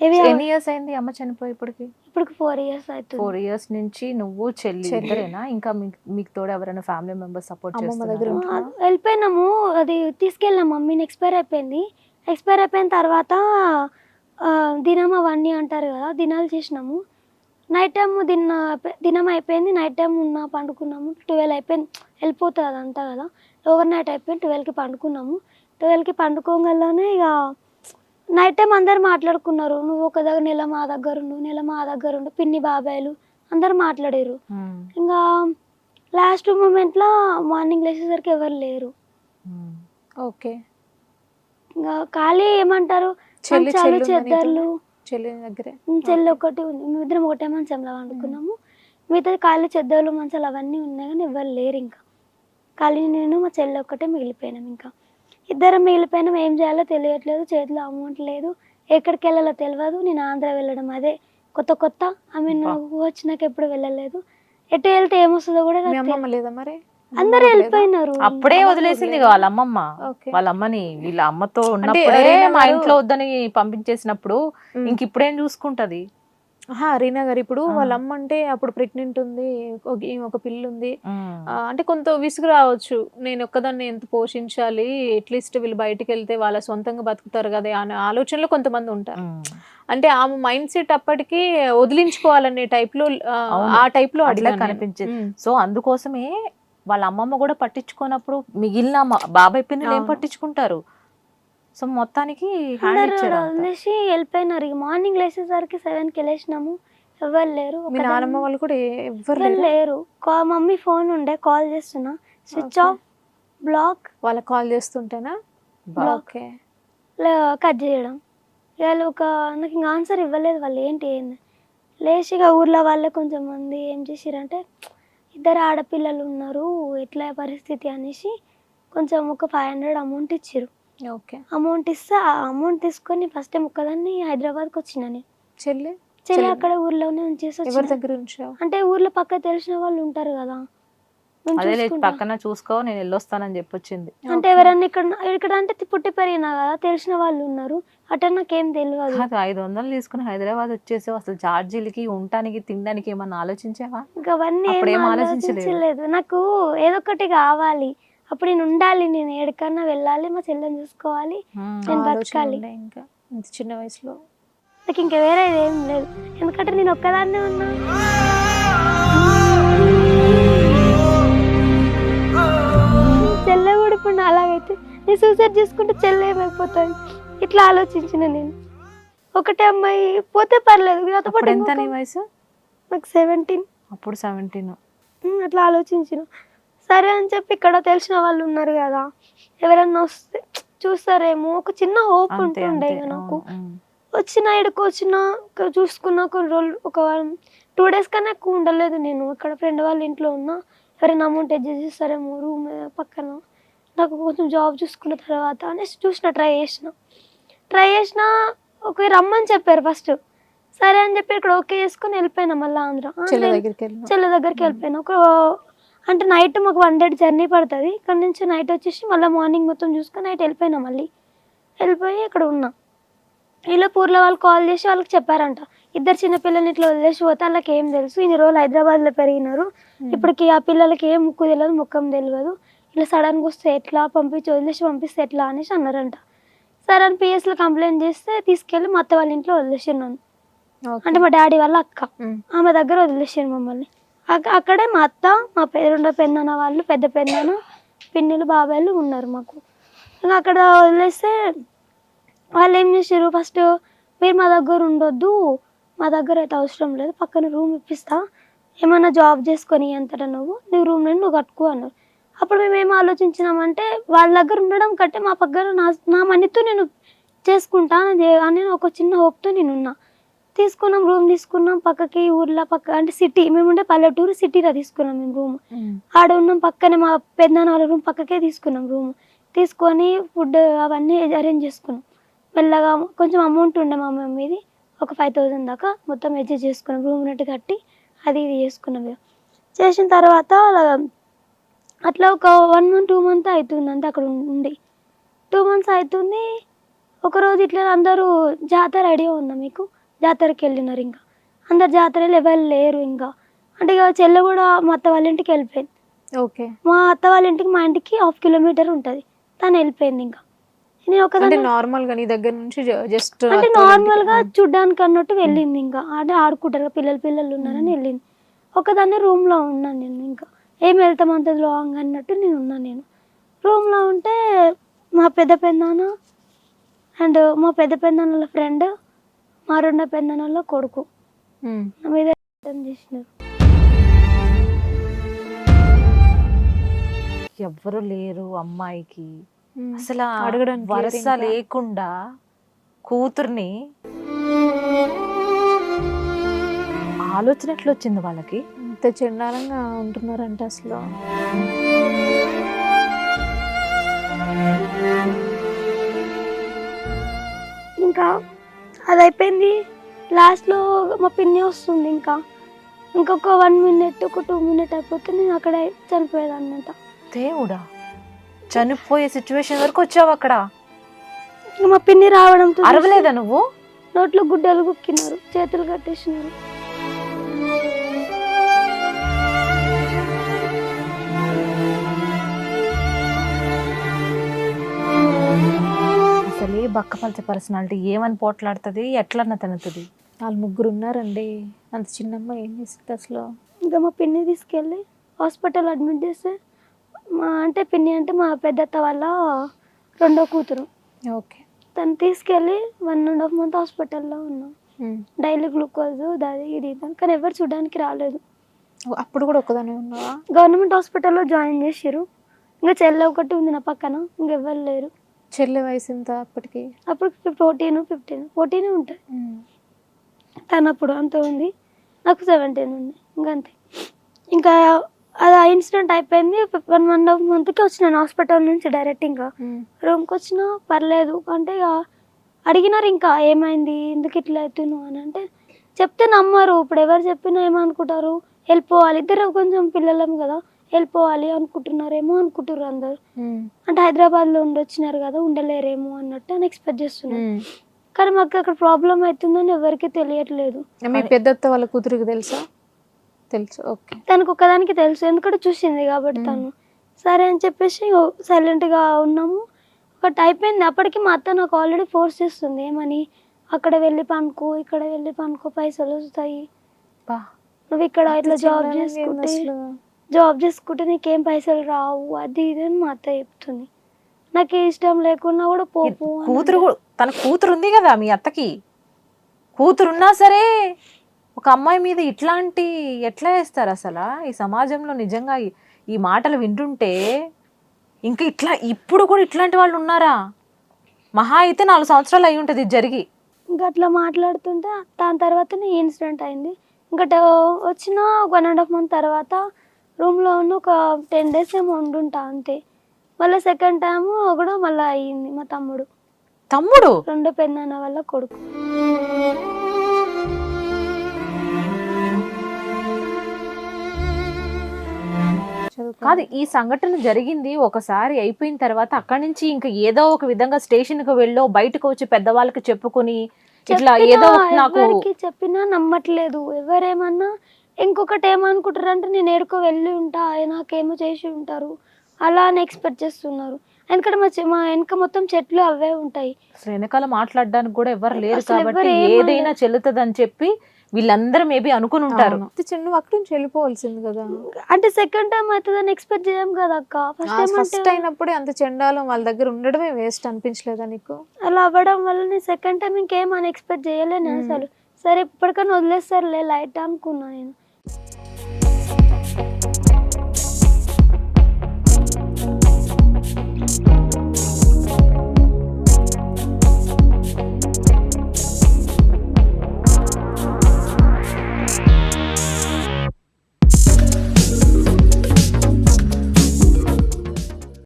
ఎన్ని ఇయర్స్ అయింది అమ్మ చనిపోయి ఇప్పటికి? ఇప్పుడు ఫోర్ ఇయర్స్ అవుతుంది. ఫోర్ ఇయర్స్ నుంచి నువ్వు చెల్లి. ఇద్దరేనా? ఇంకా మీకు తోడు ఎవరైనా ఫ్యామిలీ మెంబర్స్ సపోర్ట్ చేస్తున్నారా? వెళ్ళిపోయినాము. అది తీసుకెళ్ళినాం మమ్మీని ఎక్స్పైర్ అయిపోయింది. ఎక్స్పైర్ అయిపోయిన తర్వాత దినం అవన్నీ అంటారు కదా దినాలు చేసినాము. నైట్ టైం దిన దినం అయిపోయింది. నైట్ టైం ఉన్న పండుకున్నాము. ట్వెల్వ్ అయిపోయింది వెళ్ళిపోతుంది అదంతా కదా. ఓవర్ నైట్ అయిపోయింది ట్వెల్వ్కి పండుకున్నాము. ట్వెల్వ్కి పండుకోగలనే ఇక నైట్ టైం అందరు మాట్లాడుకున్నారు. నువ్వు ఒక దగ్గర నెల మా దగ్గర ఉండు నెల మా దగ్గర ఉండు పిన్ని బాబాయిలు అందరు మాట్లాడారు. మ్మ్. ఇంకా లాస్ట్ మూమెంట్లో మార్నింగ్ లేచేసరికి ఎవరు లేరు. ఓకే ఇంకా ఖాళీ ఏమంటారు? చెల్లి మంచాలు? చెద్దర్లు. చెల్లి దగ్గరే? ఉమ్, చెల్లి ఒకటి మేమిద్దరం ఒకటే మంచంలో వండుకున్నాము. మిగతా ఖాళీ చెద్దర్లు మంచాలు అవన్నీ ఉన్నాయి కానీ ఎవరు లేరు ఇంకా. ఖాళీ నేను మా చెల్లి ఒక్కటే మిగిలిపోయినాం ఇంకా. ఇద్దరం మిగిలిపోయినాం ఏం చేయాలో తెలియట్లేదు చేతిలో అమౌంట్ లేదు ఎక్కడికి వెళ్ళాలో తెలియదు నేను ఆంధ్ర వెళ్ళడం అదే కొత్త కొత్త అబ్బా. నాకు వచ్చినాక ఎప్పుడు వెళ్ళలేదు ఎటు వెళ్తే ఏమొస్తుందో కూడా మీ అమ్మమ్మ. లేదా మరి అందరూ? వెళ్ళిపోయినారు అప్పుడే వదిలేసింది? వాళ్ళ అమ్మమ్మ వాళ్ళ అమ్మని వీళ్ళ అమ్మతో ఉన్నప్పుడే మా ఇంట్లో వద్దని పంపించేసినప్పుడు. ఇంక ఇప్పుడేం చూసుకుంటది రీనా గారు ఇప్పుడు. వాళ్ళ అమ్మ అంటే అప్పుడు ప్రెగ్నెంట్ ఉంది ఒక ఈమె ఒక పిల్ల ఉంది మ్మ్. ఆ, అంటే కొంత విసుగు రావచ్చు నేను ఒక్కదాన్ని ఎంత పోషించాలి అట్లీస్ట్ వీళ్ళు బయటికి వెళ్తే వాళ్ళ సొంతంగా బతుకుతారు కదా అనే ఆలోచనలో కొంతమంది ఉంటారు. అంటే ఆమె మైండ్ సెట్ అప్పటికి వదిలించుకోవాలనే టైప్లో ఆ, టైప్లో అట్లా నేను. కనిపించింది. సో అందుకోసమే వాళ్ళ అమ్మమ్మ కూడా పట్టించుకున్నప్పుడు మిగిలిన బాబాయ్ పిన్నులు ఏం. పట్టించుకుంటారు సో మొత్తానికి. వదిలేసి వెళ్ళిపోయినారు. ఇక మార్నింగ్ లేచేసరికి సెవెన్కి వెళ్ళేసినాము. ఎవరు లేరు. మీ నానమ్మ వాళ్ళు కూడా ఎవరు లేరు? మమ్మీ ఫోన్ ఉండే కాల్ చేస్తున్నా. స్విచ్. Off block. వాళ్ళకి కాల్ చేస్తుంటేనా? బా- ఓకే. కట్ చేయడం. వాళ్ళు ఒక నాకు ఇంకా ఆన్సర్ ఇవ్వలేదు వాళ్ళు ఏంటి ఏంది. లేచి ఇక ఊర్లో వాళ్ళే కొంచెం మంది ఏం చేసిరంటే ఇద్దరు ఆడపిల్లలు ఉన్నారు ఎట్లా పరిస్థితి అనేసి కొంచెం ఒక ఫైవ్ హండ్రెడ్ అమౌంట్ ఇచ్చారు ఓకే. అమౌంట్ ఇస్తే ఆ అమౌంట్ తీసుకొని ఫస్ట్ టైం ఒక్కదాన్ని హైదరాబాద్కి వచ్చిన నేను. చెల్లి? చెల్లి. అక్కడ ఊర్లోనే ఉంచేసి ఎవరి. దగ్గర ఉంచావు? అంటే ఊర్లో పక్క తెలిసిన వాళ్ళు ఉంటారు కదా. అదే లేదు, చూసుకుంటాం. పక్కన చూసుకో నేను వెళ్ళొస్తానని చెప్పొచ్చింది. అంటే ఎవరన్నా ఇక్కడ ఇక్కడ అంటే పుట్టి పెరిగినా కదా తెలిసిన వాళ్ళు ఉన్నారు. అట్లా నాకేం తెలియదు కాదు ఐదు వందలు తీసుకుని హైదరాబాద్ వచ్చేసి అసలు ఛార్జీలకి ఉండటానికి తినడానికి ఏమన్నా ఆలోచించావా? ఇంకా అవన్నీ అప్పుడు ఏం ఏం ఆలోచించలేదు. ఆలోచించలేదు. నాకు ఏదో ఒకటి కావాలి. అప్పుడు నేను ఉండాలి నేను ఎక్కడికన్నా వెళ్ళాలి మా చెల్లెని చూసుకోవాలి. నేను బతకాలి. ఇంకా ఇంత చిన్న వయసులో. నాకు ఇంకా వేరే ఏం లేదు. ఎందుకంటే నేను ఒక్కదాన్నే ఉన్నా. చెల్లె కూడా ఇప్పుడు అలాగైతే నేను సూసైడ్ చేసుకుంటే చెల్లె ఏమైపోతుంది? ఇట్లా ఆలోచించిన నేను. ఒకటే అమ్మాయి పోతే పర్లేదు నాతో పాటు ఎంత వయసు? నాకు సెవెంటీన్ అప్పుడు సెవెంటీన్ అట్లా ఆలోచించిన. సరే అని చెప్పి ఇక్కడ తెలిసిన వాళ్ళు ఉన్నారు కదా. ఎవరన్నా వస్తే చూస్తారేమో. ఒక చిన్న హోప్ ఉంటుండే నాకు. వచ్చిన ఇక్కడికి వచ్చిన ఒక చూసుకున్న కొన్ని రోజులు ఒక టూ డేస్ కన్నా ఎక్కువ ఉండలేదు నేను. ఇక్కడ ఫ్రెండ్ వాళ్ళ ఇంట్లో ఉన్నా ఎవరైనా అమౌంట్ అడ్జస్ట్ చేస్తారేమో రూమ్ పక్కన. నాకు కొంచెం జాబ్ చూసుకున్న తర్వాత అనేసి చూసిన ట్రై చేసిన. ట్రై చేసిన ఒక రమ్మని చెప్పారు ఫస్ట్ సరే అని చెప్పి ఇక్కడ ఓకే చేసుకొని వెళ్ళిపోయినా మళ్ళీ ఆంధ్ర. చెల్లి దగ్గరికి వెళ్ళిపోయినా. ఒక అంటే నైట్ మాకు వన్ డే జర్నీ పడుతుంది. ఇక్కడ నుంచి నైట్ వచ్చేసి మళ్ళీ మార్నింగ్ మొత్తం చూసుకొని నైట్ వెళ్ళిపోయినా మళ్ళీ. వెళ్ళిపోయి ఇక్కడ ఉన్నా. ఇలా పూర్లో వాళ్ళు కాల్ చేసి వాళ్ళకి చెప్పారంట. ఇద్దరు చిన్న పిల్లల్ని ఇట్లా వదిలేసి పోతే వాళ్ళకి ఏం తెలుసు. ఇన్ని రోజులు హైదరాబాద్లో పెరిగినారు. ఇప్పటికి ఆ పిల్లలకి ఏం ముక్కు తెలియదు ముఖం తెలియదు. ఇలా సడన్గా వస్తే ఎట్లా పంపించి వదిలేసి పంపిస్తే ఎట్లా అనేసి అన్నారంట. సరే అని పిఎస్లో కంప్లైంట్ చేస్తే తీసుకెళ్ళి మా అత్త వాళ్ళ ఇంట్లో వదిలేసారు నన్ను ఓకే. అంటే మా డాడీ వాళ్ళ అక్క. ఆమె దగ్గర వదిలేసారు మమ్మల్ని. అక్కడే మా అత్త మా పేరుండ రెండో పెద్దనాన్న వాళ్ళు పెద్ద పెద్దనాన్న పిన్నులు బాబాయిలు ఉన్నారు మాకు. ఇంకా అక్కడ వదిలేస్తే వాళ్ళు ఏం చేశారు? ఫస్ట్ మీరు మా దగ్గర ఉండొద్దు మా దగ్గర అయితే అవసరం లేదు పక్కన రూమ్ ఇప్పిస్తా ఏమైనా జాబ్ చేసుకొని అంతటా నువ్వు నీ రూమ్ నుండి నువ్వు కట్టుకో అన్నారు. అప్పుడు మేము ఏం ఆలోచించినామంటే వాళ్ళ దగ్గర ఉండడం కంటే మా దగ్గర నా నా మనీతో నేను చేసుకుంటా అని ఒక చిన్న హోప్తో నేను ఉన్నా. తీసుకున్నాం రూమ్ తీసుకున్నాం పక్కకి ఊర్లో పక్క అంటే సిటీ మేము ఉండే పల్లెటూరు సిటీలో తీసుకున్నాం మేము రూమ్. ఆడ ఉన్నాం పక్కనే మా పెద్దనాన్న వాళ్ళ రూమ్ పక్కకే తీసుకున్నాం రూమ్ తీసుకొని ఫుడ్ అవన్నీ అరేంజ్ చేసుకున్నాం. మెల్లగా కొంచెం అమౌంట్ ఉండే మా మమ్మీది ఒక ఫైవ్ థౌజండ్ దాకా మొత్తం అడ్జస్ట్ చేసుకున్నాం. రూమ్ నెట్ కట్టి అది ఇది చేసుకున్నాం. చేసిన తర్వాత అట్లా ఒక వన్ మంత్ టూ మంత్ అవుతుంది అంతే అక్కడ ఉండి. టూ మంత్స్ అవుతుంది ఒకరోజు ఇట్లా అందరూ జాతర ఐడియా ఉందా మీకు? జాతరకి వెళ్ళినారు ఇంకా. అందరు జాతరలో ఎవరు లేరు ఇంకా. అంటే ఇక చెల్లె కూడా మా అత్త వాళ్ళ ఇంటికి వెళ్ళిపోయింది. ఓకే. మా అత్త వాళ్ళ ఇంటికి మా ఇంటికి హాఫ్ కిలోమీటర్ ఉంటుంది. తను వెళ్ళిపోయింది ఇంకా. నేను ఒకదాన్ని నార్మల్గా నీ దగ్గర నుంచి జస్ట్ అంటే నార్మల్గా చూడ్డానికి అన్నట్టు వెళ్ళింది ఇంకా. అంటే ఆడుకుంటారు పిల్లలు పిల్లలు ఉన్నారని వెళ్ళింది. ఒకదాన్ని రూమ్లో ఉన్నాను నేను ఇంకా. ఏం వెళ్తాం అంత లాంగ్ అన్నట్టు నేను ఉన్నాను నేను. రూమ్లో ఉంటే మా పెద్ద పెద్దనాన్న అండ్ మా పెద్ద పెద్దనాన్నల ఫ్రెండ్ మా రెండో పెద్దనాన్నల కొడుకు నా మీద చేసినారు. ఎవ్వరు లేరు అమ్మాయికి. అసలు అడగడానికి వరస. లేకుండా కూతుర్ని ఆలోచన ఎట్లా వచ్చింది వాళ్ళకి? ఇంత చండాలంగా ఉంటున్నారంట అసలు. ఇంకా అది అయిపోయింది లాస్ట్లో మా పిన్ని వస్తుంది ఇంకా. ఇంకొక వన్ మినిట్ ఒక టూ మినిట్ అయిపోతే నేను అక్కడ చనిపోయేదాన్ని అంట దేవుడా చనిపోయే సిచ్యువేషన్ వరకు వచ్చావు అక్కడ? మా పిన్ని రావడంతో అరవలేదా నువ్వు? నోట్లో గుడ్డలు కుక్కినారు చేతులు కట్టేసినారు. బక్కపలచ పర్సనాలిటీ ఏమని పోట్లాడుతుంది? ఎట్లన్న తినుతుంది? వాళ్ళు ముగ్గురు ఉన్నారండి అంత చిన్నమ్మ ఏం చేసింది అసలు? ఇంకా మా పిన్ని తీసుకెళ్ళి హాస్పిటల్ అడ్మిట్ చేస్తే మా అంటే పిన్ని అంటే మా పెద్దత్త వాళ్ళ రెండో కూతురు. ఓకే. తను తీసుకెళ్ళి వన్ అండ్ హాఫ్ మంత్ హాస్పిటల్లో ఉన్నాం. డైలీ గ్లూకోజ్ దాది ఇది. కానీ ఎవరు చూడడానికి రాలేదు. అప్పుడు కూడా ఒక్కదానే ఉన్నావా? గవర్నమెంట్ హాస్పిటల్లో జాయిన్ చేసిర్రు. ఇంకా చెల్లె ఒకటి ఉంది నా పక్కన. ఇంకెవ్వరు లేరు. చెల్లె వయసు ఎంత అప్పటికి? అప్పుడు ఫోర్టీన్ ఫిఫ్టీన్. ఫోర్టీన్ ఉంటుంది తను అప్పుడు అంత ఉంది. నాకు సెవెంటీన్ ఉంది. ఇంకా అంతే. ఇంకా అది ఆ ఇన్సిడెంట్ అయిపోయింది. వన్ వన్ హాఫ్ మంత్కి వచ్చినాను హాస్పిటల్ నుంచి డైరెక్ట్ ఇంకా రూమ్కి వచ్చినా పర్లేదు. అంటే ఇక అడిగినారు ఇంకా ఏమైంది? ఎందుకు ఇట్లా అవుతున్నావు అని అంటే చెప్తే నమ్మరు. ఇప్పుడు ఎవరు చెప్పినా ఏమనుకుంటారు? వెళ్ళిపోవాలి ఇద్దరు కొంచెం పిల్లలం కదా. వెళ్ళిపోవాలి అనుకుంటున్నారేమో అనుకుంటున్నారు అందరు. అంటే హైదరాబాద్లో ఉండి వచ్చినారు కదా ఉండలేరేమో అన్నట్టు అని ఎక్స్పెక్ట్ చేస్తున్నారు. కానీ మాకు అక్కడ ప్రాబ్లం అవుతుందని ఎవరికి తెలియట్లేదు. మీ పెద్దత్త వాళ్ళ కూతురికి తెలుసా? తెలుసు ఓకే. తనకు ఒక్కదానికి తెలుసు ఎందుకంటే చూసింది కాబట్టి తను. సరే అని చెప్పేసి సైలెంట్గా ఉన్నాము. ఒకటి అయిపోయింది అప్పటికి మా అత్త నాకు ఆల్రెడీ ఫోర్స్ చేస్తుంది. ఏమని? అక్కడ వెళ్ళి పనుకో ఇక్కడ వెళ్ళి పనుకో పైసలు వస్తాయి. నువ్వు ఇక్కడ ఇట్లా జాబ్ చేసుకుంటే? జాబ్ చేసుకుంటే నీకేం పైసలు రావు అది ఇది అని మా అత్త చెప్తుంది. నాకు ఇష్టం లేకున్నా కూడా పోపు అని కూతురు తన కూతురు ఉంది కదా మీ అత్తకి. కూతురున్నా సరే ఒక అమ్మాయి మీద ఇట్లాంటి ఎట్లా వేస్తారు అసలు? ఈ సమాజంలో నిజంగా ఈ- ఈ మాటలు వింటుంటే ఇంకా ఇట్లా ఇప్పుడు కూడా ఇట్లాంటి వాళ్ళు ఉన్నారా? మహా అయితే నాలుగు సంవత్సరాలు అయి ఉంటుంది ఇది జరిగి. ఇంకా అట్లా మాట్లాడుతుంటే దాని తర్వాతనే ఇన్సిడెంట్ అయింది. ఇంకా ట- వచ్చిన వన్ అండ్ హాఫ్ మంత్ తర్వాత రూమ్లో ఉన్న ఒక టెన్ డేస్ ఏమో ఉండుంటా అంతే. మళ్ళీ సెకండ్ టైం కూడా మళ్ళీ అయ్యింది మా తమ్ముడు. తమ్ముడు? రెండో పెద్దనాన్న వల్ల కొడుకు. కాదు ఈ సంఘటన జరిగింది ఒకసారి అయిపోయిన తర్వాత అక్కడి నుంచి ఇంకా ఏదో ఒక విధంగా స్టేషన్కు వెళ్ళో బయటకు వచ్చి పెద్దవాళ్ళకి చెప్పుకొని ఇట్లా ఏదో నాకు చెప్పినా నమ్మట్లేదు. ఎవరేమన్నా ఇంకొకటి ఏమనుకుంటారు అంటే నేను ఏడుకో వెళ్ళి ఉంటా ఆయన నాకేమో చేసి ఉంటారు. అలా అని ఎక్స్పెక్ట్ చేస్తున్నారు. ఎందుకంటే మా మా వెనక మొత్తం చెట్లు అవే ఉంటాయి. అసలు వెనకాల మాట్లాడడానికి కూడా ఎవరు లేరు కాబట్టి. ఏదైనా చెల్లుతుంది అని చెప్పి వీళ్ళందరూ మేబీ అనుకుని ఉంటారు. చిన్న అక్కడి నుంచి వెళ్ళిపోవాల్సింది కదా. అంటే సెకండ్ టైం అవుతుందని ఎక్స్పెక్ట్ చేయం కదా అక్క. ఫస్ట్ టైం ఫస్ట్ అంటే అయినప్పుడే అంత చెండాలం వాళ్ళ దగ్గర ఉండడమే వేస్ట్ అనిపించలేదా నీకు? అలా అవ్వడం వల్ల నేను సెకండ్ టైం ఇంకేం అని ఎక్స్పెక్ట్ చేయలేను. అసలు. సరే ఇప్పటికన్నా వదిలేస్తారులే లైట్ అనుకున్నా నేను. Thank you